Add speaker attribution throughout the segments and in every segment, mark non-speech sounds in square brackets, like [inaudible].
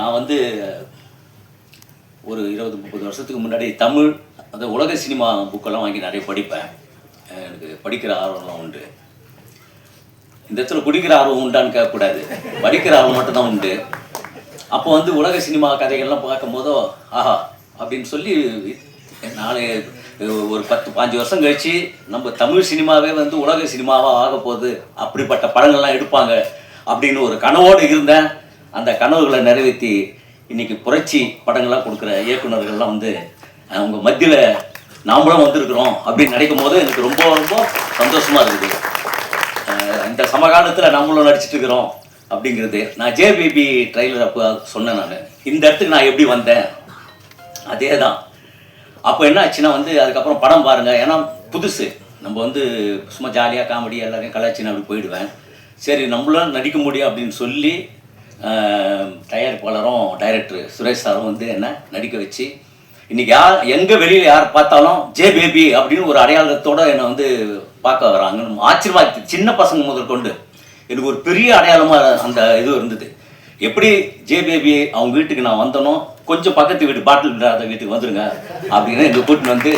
Speaker 1: நான் வந்து ஒரு இருபது முப்பது வருஷத்துக்கு முன்னாடி தமிழ் அந்த உலக சினிமா புக்கெல்லாம் வாங்கி நிறைய படிப்பேன். எனக்கு படிக்கிற ஆர்வம்லாம் உண்டு. இந்த இடத்துல குடிக்கிற ஆர்வம் உண்டான்னு கேட்கக்கூடாது. படிக்கிற ஆர்வம் மட்டும்தான் உண்டு. அப்போ வந்து உலக சினிமா கதைகள்லாம் பார்க்கும்போதோ ஆஹா அப்படின்னு சொல்லி நாளை ஒரு பத்து பாஞ்சு வருஷம் கழிச்சு நம்ம தமிழ் சினிமாவே வந்து உலக சினிமாவாக ஆக போகுது. அப்படிப்பட்ட படங்கள்லாம் எடுப்பாங்க அப்படின்னு ஒரு கனவோடு இருந்தேன். அந்த கனவுகளை நிறைவேற்றி இன்னைக்கு புரட்சி படங்கள்லாம் கொடுக்குற இயக்குனர்கள்லாம் வந்து அவங்க மத்தியில் நாமளும் வந்திருக்கிறோம் அப்படின்னு நினைக்கும் போது எனக்கு ரொம்ப ரொம்ப சந்தோஷமாக இருக்குது. இந்த சமகாலத்தில் நம்மளும் நடிச்சிட்டு இருக்கிறோம் அப்படிங்கிறது. நான் ஜேபிபி ட்ரைலர் அப்போ சொன்னேன் நான். இந்த இடத்துக்கு நான் எப்படி வந்தேன்? அதே தான் அப்போ என்ன ஆச்சுன்னா வந்து அதுக்கப்புறம் படம் பாருங்கள் ஏன்னா புதுசு. நம்ம வந்து சும்மா ஜாலியாக காமெடி எல்லாரையும் கலாச்சின்னு அப்படி போயிடுவேன். சரி நம்மளும் நடிக்க முடியும் அப்படின்னு சொல்லி தயாரிப்பாளரும் டைரக்டர் சுரேஷ் சாரும் வந்து என்ன நடிக்க வச்சு இன்னைக்கு யார் எங்கே வெளியில் யார் பார்த்தாலும் ஜே பேபி அப்படின்னு ஒரு அடையாளத்தோட என்னை வந்து பார்க்க வராங்க. ஆச்சரியமா சின்ன பசங்க முதல் கொண்டு எனக்கு ஒரு பெரிய அடையாளமாக அந்த இது இருந்தது. எப்படி ஜே பேபி அவங்க வீட்டுக்கு நான் வந்தனோ கொஞ்சம் பக்கத்து வீட்டு பாட்டில் விடாத வீட்டுக்கு வந்துருங்க அப்படின்னு எங்கள் கூட்டின்னு வந்து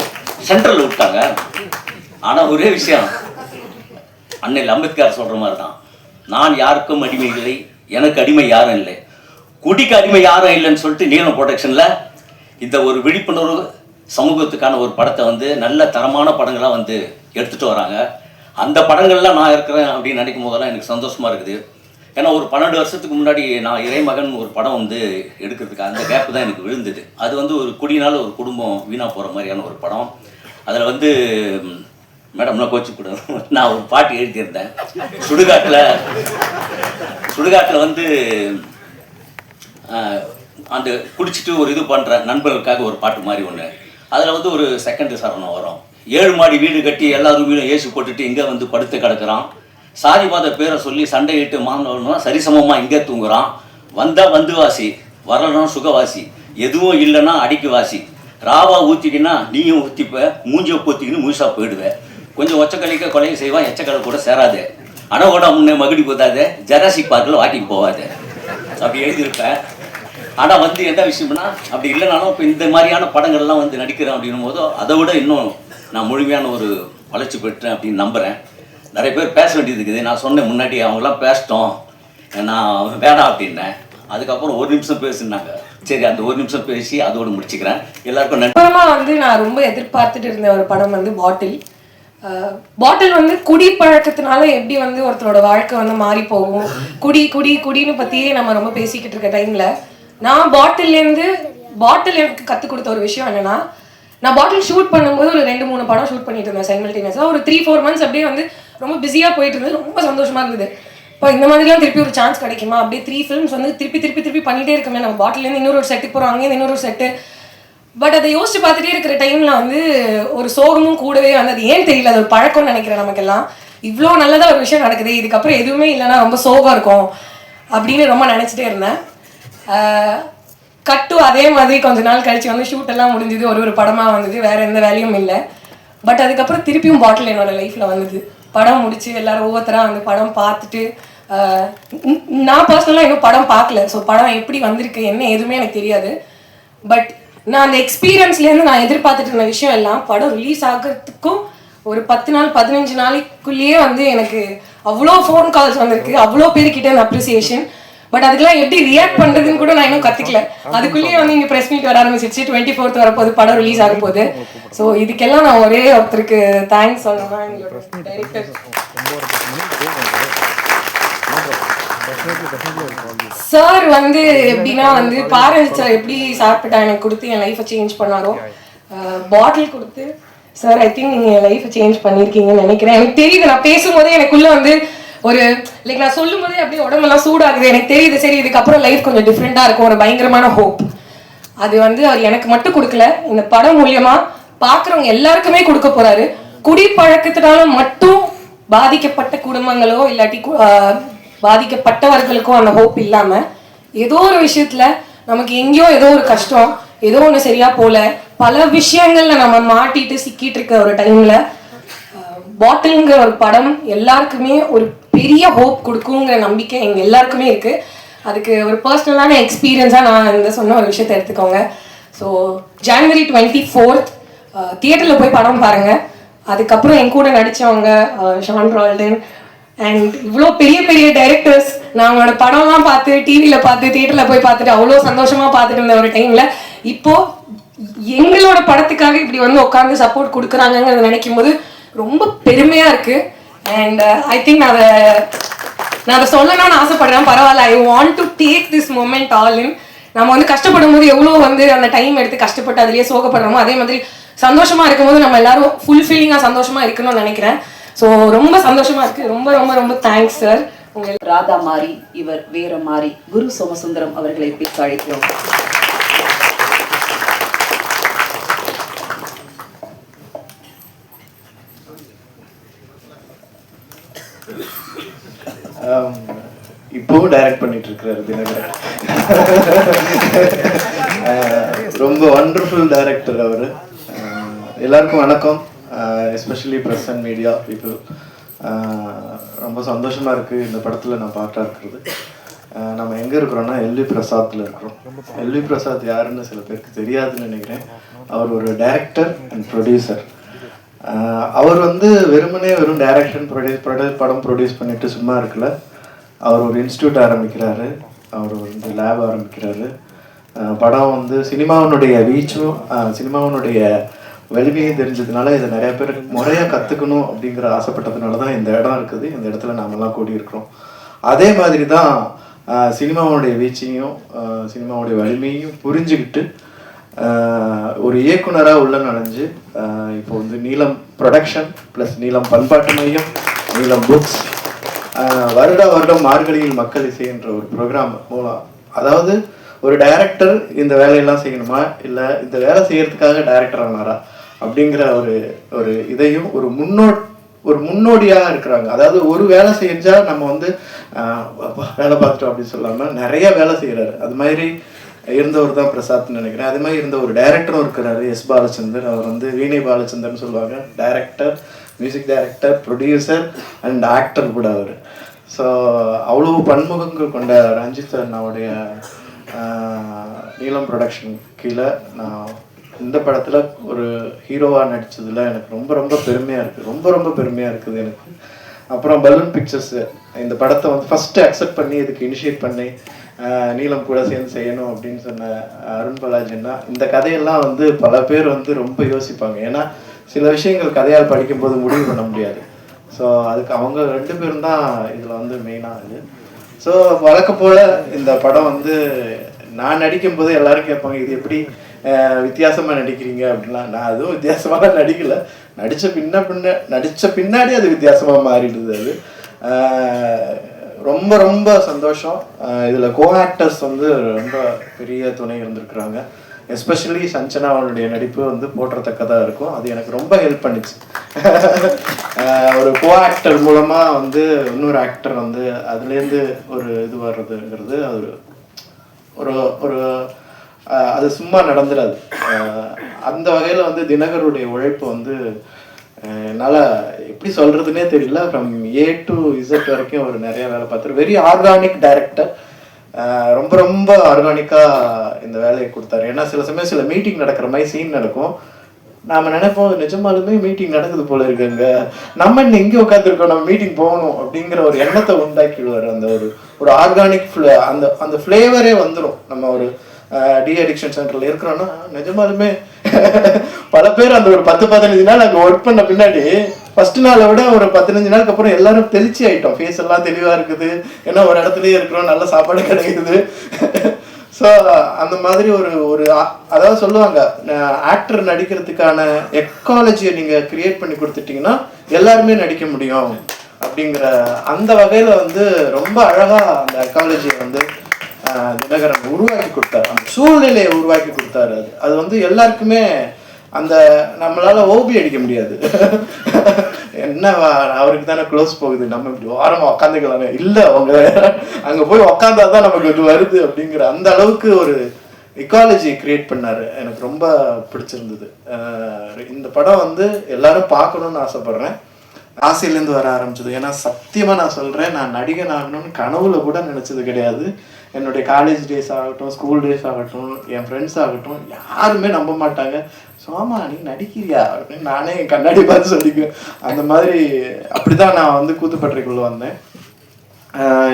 Speaker 1: சென்ட்ரலில் விட்டாங்க. ஆனால் ஒரே விஷயம் அன்னையில் அம்பேத்கர் சொல்கிற மாதிரி தான் நான் யாருக்கும் அடிமை இல்லை எனக்கு அடிமை யாரும் இல்லை. குடிக்கு அடிமை யாரும் இல்லைன்னு சொல்லிட்டு நீலம் ப்ரொடக்ஷனில் இந்த ஒரு விழிப்புணர்வு சமூகத்துக்கான ஒரு படத்தை வந்து நல்ல தரமான படங்களாக வந்து எடுத்துகிட்டு வராங்க. அந்த படங்கள்லாம் நான் இருக்கிறேன் அப்படின்னு நினைக்கும் போதெல்லாம் எனக்கு சந்தோஷமாக இருக்குது. ஏன்னா ஒரு பன்னெண்டு வருஷத்துக்கு முன்னாடி நான் இறைமகன் ஒரு படம் வந்து எடுக்கிறதுக்கு அந்த கேப் தான் எனக்கு விழுந்தது. அது வந்து ஒரு குடியினால ஒரு குடும்பம் வீணாக போகிற மாதிரியான ஒரு படம். அதில் வந்து மேடம்லாம் கோச்சு கூட நான் ஒரு பாட்டு எழுதியிருந்தேன். சுடுகாட்டில் சுடுகாட்டில் வந்து அந்த குடிச்சிட்டு ஒரு இது பண்ணுற நண்பர்களுக்காக ஒரு பாட்டு மாதிரி ஒன்று அதில் வந்து ஒரு செகண்ட் சரணம் வரும். ஏழு மாடி வீடு கட்டி எல்லா வீடும் ஏசி போட்டுட்டு இங்கே வந்து படுத்து கிடக்குறான். சாதிவாத பேரை சொல்லி சண்டையிட்டு மாணவனும் சரிசமமாக இங்கே தூங்குறான். வந்தால் வந்து வாசி வரணும் சுகவாசி எதுவும் இல்லைன்னா அடிக்கு வாசி ராவா ஊற்றிக்கினா நீயும் ஊற்றிப்ப மூஞ்சியை ஊற்றிக்கின்னு முழுசாக போயிடுவேன் கொஞ்சம் ஒச்சக்கலிக்க கொலையை செய்வான் எச்சக்கலை கூட சேராது. அணவோட முன்னே மகிடி போதாது ஜெராசிக் பார்க்கில் வாக்கிங் போகாத அப்படி எழுதியிருப்பேன். ஆனால் வந்து என்ன விஷயம்னா அப்படி இல்லைனாலும் இப்போ இந்த மாதிரியான படங்கள்லாம் வந்து நடிக்கிறேன் அப்படின்னும் போதோ அதை விட இன்னும் நான் முழுமையான ஒரு வளர்ச்சி பெற்றேன் அப்படின்னு நம்புகிறேன் நிறைய பேர் பேச வேண்டியது இருக்குது. நான் சொன்னேன் முன்னாடி அவங்களாம் பேசிட்டோம். நான் வேணாம் அப்படின்னேன். அதுக்கப்புறம் ஒரு நிமிஷம் பேசினாங்க. சரி அந்த ஒரு நிமிஷம் பேசி அதோடு முடிச்சுக்கிறேன். எல்லாருக்கும் நன்றி.
Speaker 2: வந்து நான் ரொம்ப எதிர்பார்த்துட்டு இருந்த ஒரு படம் வந்து பாட்டில். பாட்டில் வந்து குடி பழக்கத்தினால எப்படி வந்து ஒருத்தரோட வாழ்க்கை வந்து மாறி போகும்? குடி குடி குடின்னு பத்தியே நம்ம ரொம்ப பேசிக்கிட்டு இருக்க டைம்ல நான் பாட்டில்லேருந்து பாட்டில் எனக்கு கற்றுக் கொடுத்த ஒரு விஷயம் என்னன்னா நான் பாட்டில் ஷூட் பண்ணும்போது ஒரு ரெண்டு மூணு படம் ஷூட் பண்ணிட்டு இருந்தேன் சைமல்டேனியஸாக ஒரு த்ரீ ஃபோர் மந்த்ஸ் அப்படியே வந்து ரொம்ப பிஸியாக போயிட்டு இருந்தது. ரொம்ப சந்தோஷமா இருந்தது. இப்போ இந்த மாதிரிலாம் திருப்பி ஒரு சான்ஸ் கிடைக்குமா? அப்படியே த்ரீ ஃபிலிம்ஸ் வந்து திருப்பி திருப்பி திருப்பி பண்ணிட்டே இருக்கமே. நம்ம பாட்டிலேருந்து இன்னொரு செட்டு செட்டுக்கு போகிறோம் இன்னொரு செட்டு பட் அதை யோசிச்சு பார்த்துட்டே இருக்கிற டைம்ல வந்து ஒரு சோகமும் கூடவே வந்து அது ஏன் தெரியல? அது ஒரு பழக்கம்னு நினைக்கிறேன் நமக்கெல்லாம். இவ்வளோ நல்லதாக ஒரு விஷயம் நடக்குது இதுக்கப்புறம் எதுவுமே இல்லைன்னா ரொம்ப சோகம் இருக்கும் அப்படின்னு ரொம்ப நினச்சிட்டே இருந்தேன். கட்டு அதே மாதிரி கொஞ்ச நாள் கழிச்சு வந்து ஷூட் எல்லாம் முடிஞ்சது. ஒரு ஒரு படமாக வந்தது. வேற எந்த வேலையும் இல்லை. பட் அதுக்கப்புறம் திருப்பியும் பாட்டில் என்னோட லைஃப்பில் வந்தது. படம் முடிச்சு எல்லாரும் ஒவ்வொருத்தராக வந்து படம் பார்த்துட்டு நான் பர்சனலாக இன்னும் படம் பார்க்கல. ஸோ படம் எப்படி வந்திருக்கு என்ன எதுவுமே எனக்கு தெரியாது. பட் நான் அந்த எக்ஸ்பீரியன்ஸ்லேருந்து நான் எதிர்பார்த்துட்டு இருந்த விஷயம் எல்லாம் படம் ரிலீஸ் ஆகிறதுக்கும் ஒரு பத்து நாள் பதினஞ்சு நாளைக்குள்ளேயே வந்து எனக்கு அவ்வளோ ஃபோன் கால்ஸ் வந்திருக்கு அவ்வளோ பேர்கிட்ட அந்த அப்ரிசியேஷன் பட் அதுக்கெல்லாம் எப்படி ரியாக்ட் பண்றதுன்னு கூட நான் இன்னும் கத்துக்கல அதுக்குள்ளேயே வந்து இங்க பிரஸ் மீட் வர ஆரம்பிச்சிருச்சு டுவெண்ட்டி ஃபோர்த் வரப்போது படம் ரிலீஸ் ஆக போகுது ஸோ இதுக்கெல்லாம் நான் ஒரே ஒருத்தருக்கு தேங்க்ஸ் சொல்லணும்னா எங்களோட டைரக்டர் சார் வந்து எப்படின்னா வந்து பாரஞ்ச் சார் எப்படி சாப்பிட்டா எனக்கு கொடுத்து என் லைஃப்பை சேஞ்ச் பண்ணாரோ? பாட்டில் கொடுத்து சார் ஐ திங்க் நீங்கள் என் லைஃப்பை சேஞ்ச் பண்ணியிருக்கீங்கன்னு நினைக்கிறேன். எனக்கு தெரியுது நான் பேசும்போதே எனக்குள்ள வந்து ஒரு லைக் நான் சொல்லும் போதே அப்படியே உடம்பெல்லாம் சூடாகுது. எனக்கு தெரியுது சரி இதுக்கப்புறம் லைஃப் கொஞ்சம் டிஃப்ரெண்ட்டாக இருக்கும் ஒரு பயங்கரமான ஹோப் அது வந்து அவர் எனக்கு மட்டும் கொடுக்கல. இந்த படம் மூலியமா பார்க்குறவங்க எல்லாருக்குமே கொடுக்க போறாரு. குடிப்பழக்கத்தினால மட்டும் பாதிக்கப்பட்ட குடும்பங்களோ இல்லாட்டி பாதிக்கப்பட்டவர்களுக்கும் அந்த ஹோப் இல்லாமல் ஏதோ ஒரு விஷயத்தில் நமக்கு எங்கேயோ ஏதோ ஒரு கஷ்டம் ஏதோ ஒன்று சரியா போல பல விஷயங்கள்ல நம்ம மாட்டிட்டு சிக்கிட்டு இருக்க ஒரு டைம்ல பாட்டில்ங்கிற ஒரு படம் எல்லாருக்குமே ஒரு பெரிய ஹோப் கொடுக்குங்கிற நம்பிக்கை எங்க எல்லாருக்குமே இருக்கு. அதுக்கு ஒரு பர்சனலான எக்ஸ்பீரியன்ஸாக நான் இந்த சொன்ன ஒரு விஷயத்தை எடுத்துக்கோங்க. ஸோ ஜான்வரி டுவெண்ட்டி ஃபோர்த் தியேட்டரில் போய் படம் பாருங்கள் அதுக்கப்புறம் என் கூட நடித்தவங்க ஷான் ரால்டன் அண்ட் இவ்வளோ பெரிய பெரிய டைரக்டர்ஸ் நான் அவங்களோட படம்லாம் பார்த்து டிவியில் பார்த்து தியேட்டரில் போய் பார்த்துட்டு அவ்வளோ சந்தோஷமாக பார்த்துட்டு இருந்த ஒரு டைமில் இப்போது எங்களோட படத்துக்காக இப்படி வந்து உட்காந்து சப்போர்ட் கொடுக்குறாங்கங்கிறத நினைக்கும் போது ரொம்ப பெருமையாக இருக்குது அண்ட் ஐ uh, திங்க் நான் அதை நான் அதை சொல்லணும்னு ஆசைப்படுறேன். பரவாயில்ல I want to take this moment all in நம்ம வந்து கஷ்டப்படும் போது எவ்வளோ வந்து அந்த டைம் எடுத்து கஷ்டப்பட்டு அதுலேயே சோகப்படுறோமோ அதே மாதிரி சந்தோஷமாக இருக்கும்போது நம்ம எல்லாரும் ஃபுல்ஃபில்லிங்காக சந்தோஷமாக இருக்கணும்னு நினைக்கிறேன். ஸோ ரொம்ப சந்தோஷமா இருக்கு. ரொம்ப ரொம்ப ரொம்ப தேங்க்ஸ் சார் உங்க
Speaker 3: ராதா மாறி இவர் வேற மாறி குரு சோமசுந்தரம் அவர்களை பேச அழைக்கிறோம்.
Speaker 4: இப்போவும் டைரக்ட் பண்ணிட்டு இருக்கிறாரு தினகரன். ரொம்ப வண்டர்ஃபுல் டைரக்டர் அவர். எல்லாருக்கும் வணக்கம். Especially press and media people ரொம்ப சந்தோஷமாக இருக்குது இந்த படத்தில் நான் பார்ட்டாக இருக்கிறது. Uh, நம்ம எங்கே இருக்கிறோன்னா எல்வி பிரசாத்தில் இருக்கிறோம். எல்வி பிரசாத் யாருன்னு சில பேருக்கு தெரியாதுன்னு நினைக்கிறேன். அவர் ஒரு டைரக்டர் அண்ட் ப்ரொடியூசர் அவர் வந்து வெறுமனே வெறும் டைரக்ஷன் ப்ரொடியூஸ் ப்ரொடியூஸ் படம் ப்ரொடியூஸ் பண்ணிட்டு சும்மா இருக்கல. அவர் ஒரு இன்ஸ்டியூட் ஆரம்பிக்கிறாரு. அவர் வந்து லேப் ஆரம்பிக்கிறாரு. Uh, படம் வந்து சினிமாவினுடைய ரீச்சும் uh, சினிமாவினுடைய வலிமையும் தெரிஞ்சதுனால இதை நிறைய பேர் முறையாக கற்றுக்கணும் அப்படிங்கிற ஆசைப்பட்டதுனால தான் இந்த இடம் இருக்குது. இந்த இடத்துல நாமெல்லாம் கூடியிருக்கிறோம். அதே மாதிரி தான் சினிமாவுடைய வீச்சையும் சினிமாவுடைய வலிமையும் புரிஞ்சுக்கிட்டு ஒரு இயக்குனராக உள்ள நனைஞ்சு இப்போ வந்து நீலம் ப்ரொடக்ஷன் ப்ளஸ் நீலம் பண்பாட்டு மையம் நீலம் புக்ஸ் வருட வருடம் மார்கழியில் மக்கள் இசைன்ற ஒரு ப்ரோக்ராம் மூலம் அதாவது ஒரு டைரக்டர் இந்த வேலையெல்லாம் செய்யணுமா? இல்லை இந்த வேலை செய்யறதுக்காக டைரக்டர் ஆனாரா? அப்படிங்கிற ஒரு ஒரு இதையும் ஒரு முன்னோ ஒரு முன்னோடியாக இருக்கிறாங்க. அதாவது ஒரு வேலை செஞ்சால் நம்ம வந்து வேலை பார்த்துட்டோம் அப்படின்னு சொல்லாமல் நிறைய வேலை செய்கிறாரு அது மாதிரி இருந்தவர் தான் பிரசாத்னு நினைக்கிறேன். அதே மாதிரி இருந்த ஒரு டைரக்டரும் இருக்கிறாரு. எஸ் பாலச்சந்தர். அவர் வந்து வீணை பாலச்சந்தர்னு சொல்லுவாங்க. Director music director producer and actor கூட அவர். ஸோ அவ்வளவு பன்முகங்கள் கொண்ட ரஞ்சித் அண்ணாவுடைய நீளம் ப்ரொடக்ஷன் கீழே நான் இந்த படத்தில் ஒரு ஹீரோவாக நடித்ததில் எனக்கு ரொம்ப ரொம்ப பெருமையாக இருக்குது ரொம்ப ரொம்ப பெருமையாக இருக்குது எனக்கு. அப்புறம் பலூன் பிக்சர்ஸு இந்த படத்தை வந்து ஃபஸ்ட்டு அக்செப்ட் பண்ணி இதுக்கு இனிஷியேட் பண்ணி நீளம் கூட சேர்ந்து செய்யணும் அப்படின்னு சொன்ன அருண் பாலாஜின்னா இந்த கதையெல்லாம் வந்து பல பேர் வந்து ரொம்ப யோசிப்பாங்க. ஏன்னா சில விஷயங்கள் கதையால் படிக்கும்போது முடிவு பண்ண முடியாது. ஸோ அதுக்கு அவங்க ரெண்டு பேரும் தான் இதில் வந்து மெயினாக இது. ஸோ வழக்கம் போல் இந்த படம் வந்து நான் நடிக்கும் போது எல்லாரும் கேட்பாங்க இது எப்படி வித்தியாசமாக நடிக்கிறீங்க அப்படின்லாம் நான் அதுவும் வித்தியாசமாக நடிக்கலை. நடித்த பின்ன பின்ன நடித்த பின்னாடி அது வித்தியாசமாக மாறிடுது அது. ரொம்ப ரொம்ப சந்தோஷம். இதில் கோ ஆக்டர்ஸ் வந்து ரொம்ப பெரிய துணை இருந்திருக்கிறாங்க. எஸ்பெஷலி சஞ்சனா அவனுடைய நடிப்பு வந்து போற்றத்தக்கதாக இருக்கும். அது எனக்கு ரொம்ப ஹெல்ப் பண்ணுச்சு. ஒரு கோ ஆக்டர் மூலமாக வந்து இன்னொரு ஆக்டர் வந்து அதுலேருந்து ஒரு இது வர்றதுங்கிறது அது ஒரு ஒரு அது சும்மா நடந்துடாது அந்த வகையில் வந்து தினகருடைய உழைப்பு வந்து என்னால் எப்படி சொல்கிறதுனே தெரியல. ஃப்ரம் ஏ டு இசட் வரைக்கும் அவர் நிறைய வேலை பார்த்தாரு. வெரி ஆர்கானிக் டைரக்டர் ரொம்ப ரொம்ப ஆர்கானிக்காக இந்த வேலையை கொடுத்தாரு. ஏன்னா சில சமயம் சில மீட்டிங் நடக்கிற மாதிரி சீன் நடக்கும். நாம நினைப்போம் நிஜமாலுமே மீட்டிங் நடக்குது போல இருக்குங்க நம்ம இன்னும் எங்கே உட்காந்துருக்கோம் நம்ம மீட்டிங் போகணும். அப்படிங்கிற ஒரு எண்ணத்தை உண்டாக்கிடுவார் அந்த ஒரு ஒரு ஆர்கானிக் ஃப்ளே அந்த அந்த ஃப்ளேவரே வந்துடும் நம்ம ஒரு டி அடிக்ஷன் இருக்கிறோன்னா நிஜமாலுமே [laughs] பல பேர் அந்த ஒரு பத்து பதினஞ்சு நாள் அங்கே ஒர்க் பண்ண பின்னாடி ஃபர்ஸ்ட் நாளை விட ஒரு பதினஞ்சு நாளுக்கு அப்புறம் எல்லாரும் தெளிச்சி ஆயிட்டோம். ஃபேஸ் எல்லாம் தெளிவாக இருக்குது. ஏன்னா ஒரு இடத்துலயே இருக்கிறோம். நல்ல சாப்பாடு கிடைக்குது. [laughs] ஸோ அந்த மாதிரி ஒரு ஒரு அதாவது சொல்லுவாங்க ஆக்டர் நடிக்கிறதுக்கான எக்காலஜியை நீங்கள் கிரியேட் பண்ணி கொடுத்துட்டிங்கன்னா எல்லாருமே நடிக்க முடியும். அப்படிங்கிற அந்த வகையில் வந்து ரொம்ப அழகாக அந்த எக்காலஜியை வந்து தினகரன் உருவாக்கி கொடுத்தாரு. அந்த சூழ்நிலையை உருவாக்கி கொடுத்தாரு அது. அது வந்து எல்லாருக்குமே அந்த நம்மளால ஓபி அடிக்க முடியாது. என்ன அவருக்கு தானே க்ளோஸ் போகுது. நம்ம இப்படி ஓரமா உக்காந்துக்கலாமே. இல்லை அவங்க அங்க போய் உக்காந்தாதான் நமக்கு இது வருது அப்படிங்கிற அந்த அளவுக்கு ஒரு இக்காலஜி கிரியேட் பண்ணாரு. எனக்கு ரொம்ப பிடிச்சிருந்தது. இந்த படம் வந்து எல்லாரும் பார்க்கணும்னு ஆசைப்படுறேன். ஆசையிலேருந்து வர ஆரம்பிச்சது. ஏன்னா சத்தியமாக நான் சொல்கிறேன் நான் நடிகன் ஆகணும்னு கனவுல கூட நினச்சது கிடையாது. என்னுடைய காலேஜ் டேஸ் ஆகட்டும் ஸ்கூல் டேஸ் ஆகட்டும் என் ஃப்ரெண்ட்ஸ் ஆகட்டும் யாருமே நம்ப மாட்டாங்க. சோமா நீ நடிக்கிறியா? அப்படின்னு நானே என் கண்ணாடி பார்த்து சொல்லிக்குவேன். அந்த மாதிரி அப்படிதான் நான் வந்து கூத்துப்பட்டறைக்குள்ளே வந்தேன்.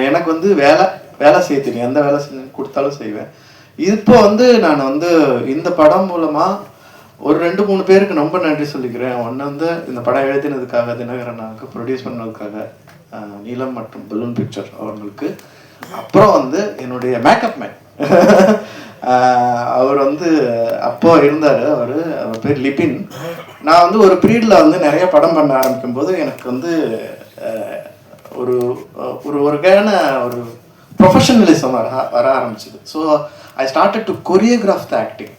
Speaker 4: எனக்கு வந்து வேலை வேலை செய்ய தெரியும் எந்த வேலை செஞ்சு கொடுத்தாலும் செய்வேன். இப்போ வந்து நான் வந்து இந்த படம் மூலமாக ஒரு ரெண்டு மூணு பேருக்கு ரொம்ப நன்றி சொல்லிக்கிறேன். ஒன்று வந்து இந்த படம் எழுதினதுக்காக தினகரனாவுக்கு ப்ரொடியூஸ் பண்ணதுக்காக நீலம் மற்றும் பலூன் பிக்சர் அவங்களுக்கு அப்புறம் வந்து என்னுடைய மேக்கப் மேன் அவர் வந்து அப்போ இருந்தார். அவர் அவர் பேர் லிபின். நான் வந்து ஒரு பீரியடில் வந்து நிறைய படம் பண்ண ஆரம்பிக்கும் போது எனக்கு வந்து ஒரு ஒரு ஒரு வகையான ஒரு ப்ரொஃபஷனலிசம் வர வர ஆரம்பிச்சிது. So I started to choreograph the acting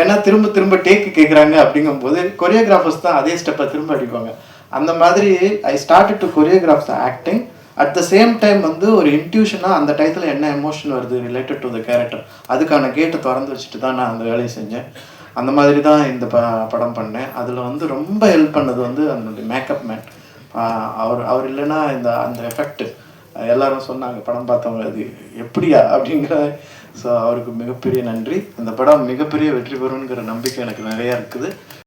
Speaker 4: ஏன்னா திரும்ப திரும்ப டேக்கு கேட்குறாங்க அப்படிங்கும்போது கொரியோகிராஃபர்ஸ் தான் அதே ஸ்டெப்பை திரும்ப அடிப்பாங்க. அந்த மாதிரி I started to choreograph the acting at the same time வந்து ஒரு இன்ட்யூஷனாக அந்த டயத்தில் என்ன எமோஷன் வருது ரிலேட்டட் டு த கேரக்டர் அதுக்கான கேட்டை திறந்து வச்சுட்டு தான் நான் அந்த வேலையை செஞ்சேன். அந்த மாதிரி தான் இந்த ப படம் பண்ணேன். அதில் வந்து ரொம்ப ஹெல்ப் பண்ணது வந்து அந்த மேக்கப் மேன் அவர் அவர் இல்லைன்னா இந்த அந்த எஃபெக்ட் எல்லாரும் சொன்னாங்க படம் பார்த்தவங்க அது எப்படியா? அப்படிங்கிற ஸோ அவருக்கு மிகப்பெரிய நன்றி. இந்த படம் மிகப்பெரிய வெற்றி பெறுங்கிற நம்பிக்கை எனக்கு நிறையா இருக்குது.